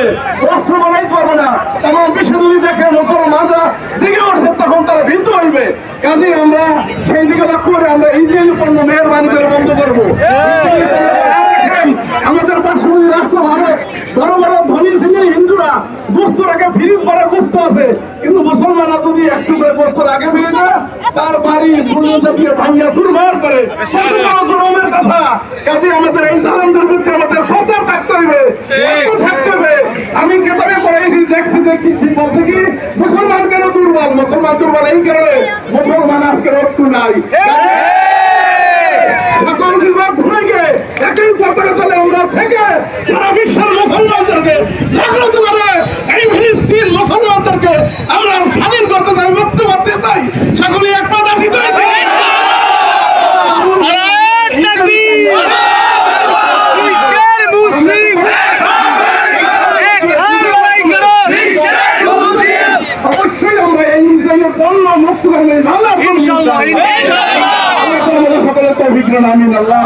করবে অস্ত্র বানাই পারবে না। তেমন বিশ্ব যদি দেখে মুসলমানরা জেগে উঠছে, তখন তারা ভীত হইবে। কাজে আমরা সেই দিকে লক্ষ্য করে আমরা ইসরায়েলি পণ্য মেহরবানি করে বন্ধ করব। আমাদের পার্শ্ববর্তী রাষ্ট্র ভারত, বড় বড় ধনী ছিলেন হিন্দুরা গোস্ত আগে ফিরি পরে গোস্ত আছে। কিন্তু মুসলমানরা যদি একটু করে গোস্ত আগে ফিরে যায়, তার বাড়ি দুর্নীতি দিয়ে ভাঙিয়া চুরমার করে। কথা কাজে আমাদের এই সালামদের বিরুদ্ধে আমাদের সচেতন থাকতে হইবে। বলছে কি? মুসলমান কেন দুর্বল? মুসলমান দুর্বল এই কারণে মুসলমান আজকে রক্ত নাই। সকল বিভাগ ভুলে গিয়ে একই পতাকা তলে আমরা থেকে সারা বিশ্বের মুসলমানদেরকে জাগ্রত করে এই ফিলিস্তিন মুসলমানদেরকে আমরা স্বাধীন করতে চাই মুক্ত করতে চাই সকলে একমত আছি তো? বিশ্বের মুসলিম এক হাত লড়াই করো অবশ্যই আমরা এই ইসরায়েলের পণ্য মুক্ত করব আল্লাহ ইনশাআল্লাহ, ইনশাআল্লাহ। আল্লাহ সকলের তৌফিক আমিন আল্লাহ।